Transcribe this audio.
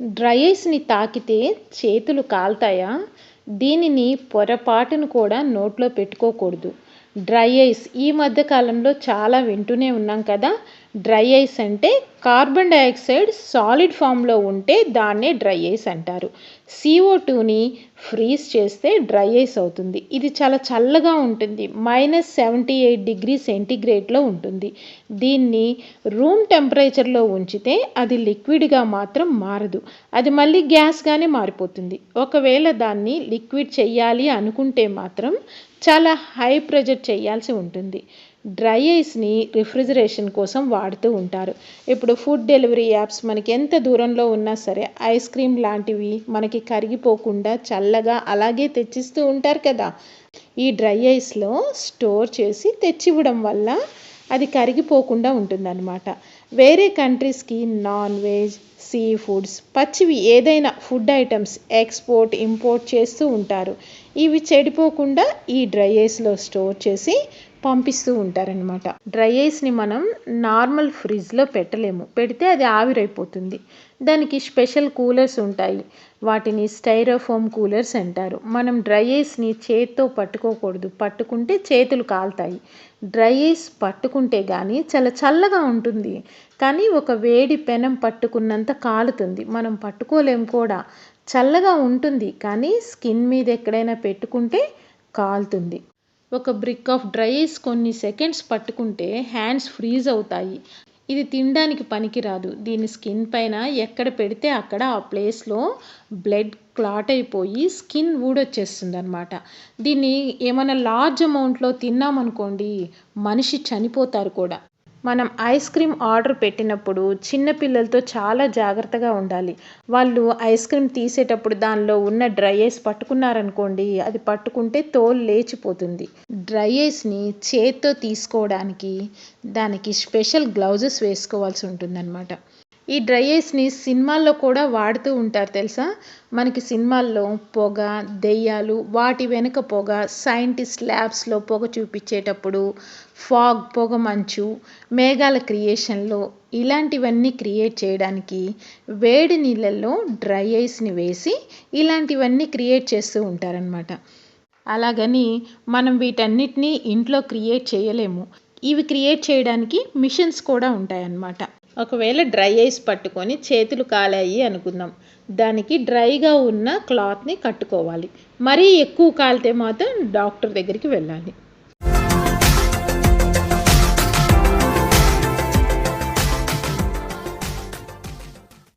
Dry ఐస్ని తాకితే చేతులు కాలుతాయా? దీనిని పొరపాటును కూడా నోట్లో పెట్టుకోకూడదు. Dry ice. ఈ మధ్య కాలంలో చాలా వింటూనే ఉన్నాం కదా. డ్రై ఐస్ అంటే కార్బన్ డైఆక్సైడ్ సాలిడ్ ఫామ్లో ఉంటే దాన్నే డ్రై ఐస్ అంటారు. సిఓ టూని ఫ్రీజ్ చేస్తే డ్రై ఐస్ అవుతుంది. ఇది చాలా చల్లగా ఉంటుంది. మైనస్ సెవెంటీ ఎయిట్ డిగ్రీ సెంటీగ్రేడ్లో ఉంటుంది. దీన్ని రూమ్ టెంపరేచర్లో ఉంచితే అది లిక్విడ్గా మాత్రం మారదు. అది మళ్ళీ గ్యాస్గానే మారిపోతుంది. ఒకవేళ దాన్ని లిక్విడ్ చెయ్యాలి అనుకుంటే మాత్రం చాలా హై ప్రెజర్ చేయాల్సి ఉంటుంది. డ్రై ఐస్ని రిఫ్రిజరేషన్ కోసం వాడుతూ ఉంటారు. ఇప్పుడు ఫుడ్ డెలివరీ యాప్స్ మనకి ఎంత దూరంలో ఉన్నా సరే ఐస్ క్రీమ్ లాంటివి మనకి కరిగిపోకుండా చల్లగా అలాగే తెచ్చిస్తూ ఉంటారు కదా. ఈ డ్రై ఐస్లో స్టోర్ చేసి తెచ్చివ్వడం వల్ల అది కరిగిపోకుండా ఉంటుందన్నమాట. వేరే కంట్రీస్కి నాన్ వెజ్ సీ ఫుడ్స్. పచ్చివి ఏదైనా ఫుడ్ ఐటమ్స్ ఎక్స్పోర్ట్ ఇంపోర్ట్ చేస్తూ ఉంటారు. ఇవి చెడిపోకుండా ఈ డ్రై ఐస్లో స్టోర్ చేసి పంపిస్తూ ఉంటారనమాట డ్రై ఐస్ని మనం నార్మల్ ఫ్రిడ్జ్లో పెట్టలేము. పెడితే అది ఆవిరైపోతుంది. దానికి స్పెషల్ కూలర్స్ ఉంటాయి. వాటిని స్టైరోఫోమ్ కూలర్స్ అంటారు. మనం డ్రై ఐస్ని చేత్తో పట్టుకోకూడదు. పట్టుకుంటే చేతులు కాలుతాయి. డ్రై ఐస్ పట్టుకుంటే కానీ చాలా చల్లగా ఉంటుంది. కానీ ఒక వేడి పెనం పట్టుకున్నంత కాలుతుంది. మనం పట్టుకోలేము కూడా. చల్లగా ఉంటుంది కానీ స్కిన్ మీద ఎక్కడైనా పెట్టుకుంటే కాలుతుంది. ఒక బ్రిక్ ఆఫ్ డ్రై ఐస్ కొన్ని సెకండ్స్ పట్టుకుంటే హ్యాండ్స్ ఫ్రీజ్ అవుతాయి. ఇది తినడానికి పనికిరాదు. దీని స్కిన్ పైన ఎక్కడ పెడితే అక్కడ ఆ ప్లేస్లో బ్లడ్ క్లాట్ అయిపోయి స్కిన్ ఊడొచ్చేస్తుంది అనమాట దీన్ని ఏమైనా లార్జ్ అమౌంట్లో తిన్నామనుకోండి మనిషి చనిపోతారు కూడా. మనం ఐస్ క్రీమ్ ఆర్డర్ పెట్టినప్పుడు చిన్నపిల్లలతో చాలా జాగ్రత్తగా ఉండాలి. వాళ్ళు ఐస్ క్రీమ్ తీసేటప్పుడు దానిలో ఉన్న డ్రై ఐస్ పట్టుకున్నారనుకోండి అది పట్టుకుంటే తోలు లేచిపోతుంది. డ్రై ఐస్ని చేత్తో తీసుకోవడానికి దానికి స్పెషల్ గ్లౌజెస్ వేసుకోవాల్సి ఉంటుందన్నమాట. ఈ డ్రై ఐస్ని సినిమాల్లో కూడా వాడుతూ ఉంటారు తెలుసా? మనకి సినిమాల్లో పొగ దెయ్యాలు వాటి వెనుక పొగ సైంటిస్ట్ ల్యాబ్స్లో పొగ చూపించేటప్పుడు ఫాగ్ పొగ మంచు మేఘాల క్రియేషన్లో ఇలాంటివన్నీ క్రియేట్ చేయడానికి వేడి నీళ్ళల్లో డ్రై ఐస్ని వేసి ఇలాంటివన్నీ క్రియేట్ చేస్తూ ఉంటారనమాట అలాగని మనం వీటన్నిటినీ ఇంట్లో క్రియేట్ చేయలేము. ఇవి క్రియేట్ చేయడానికి మిషన్స్ కూడా ఉంటాయన్నమాట. ఒకవేళ డ్రై ఐస్ పట్టుకొని చేతులు కాలాయి అనుకుందాం. దానికి డ్రైగా ఉన్న క్లాత్ని కట్టుకోవాలి. మరీ ఎక్కువ కాలితే మాత్రం డాక్టర్ దగ్గరికి వెళ్ళాలి.